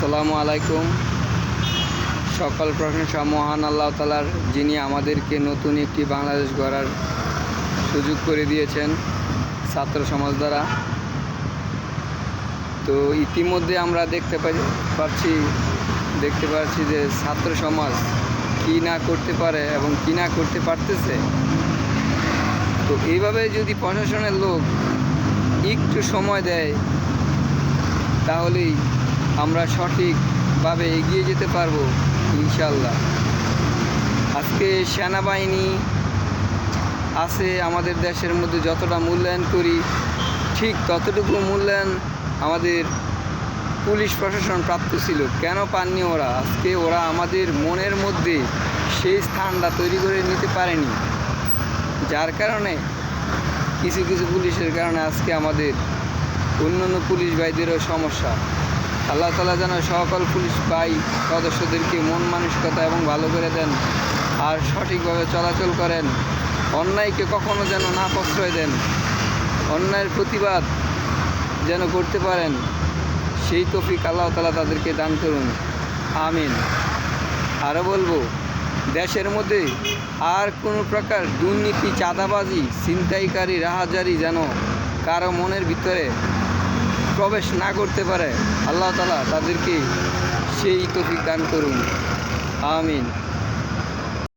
আসসালামু আলাইকুম। সকল প্রশংসা মহান আল্লাহ তালার যিনি আমাদেরকে নতুন একটি বাংলাদেশ গড়ার সুযোগ করে দিয়েছেন ছাত্র সমাজ দ্বারা। তো ইতিমধ্যে আমরা দেখতে পাচ্ছি দেখতে পাচ্ছি যে ছাত্র সমাজ কী না করতে পারে এবং কী না করতে পারতেছে। তো এইভাবে যদি প্রশাসনের লোক একটু সময় দেয়, তাহলেই আমরা সঠিকভাবে এগিয়ে যেতে পারব ইনশাল্লাহ আজকে সেনাবাহিনী আছে আমাদের দেশের মধ্যে যতটা মূল্যায়ন করি, ঠিক ততটুকু মূল্যায়ন আমাদের পুলিশ প্রশাসন প্রাপ্ত ছিল। কেন পাননি ওরা? আজকে ওরা আমাদের মনের মধ্যে সেই স্থানটা তৈরি করে নিতে পারেনি। যার কারণে কিছু কিছু পুলিশের কারণে আজকে আমাদের অন্যান্য পুলিশ ভাইদেরও সমস্যা। আল্লাহ তালা যেন সকল পুলিশ ভাই সদস্যদেরকে মন মানসিকতা এবং ভালো করে দেন আর সঠিকভাবে চলাচল করেন। অন্যায়কে কখনো যেন না প্রশ্রয় দেন। অন্যায়ের প্রতিবাদ যেন করতে পারেন, সেই তফিক আল্লাহ তালা তাদেরকে দান করুন। আমিন। আরও বলব, দেশের মধ্যে আর কোনো প্রকার দুর্নীতি, চাঁদাবাজি, ছিনতাইকারী, রাহাজারি যেন কারও মনের ভিতরে প্রবেশ না করতে পারে আল্লাহ তালা তাদেরকে সেই তফিক দান করুন। আমিন।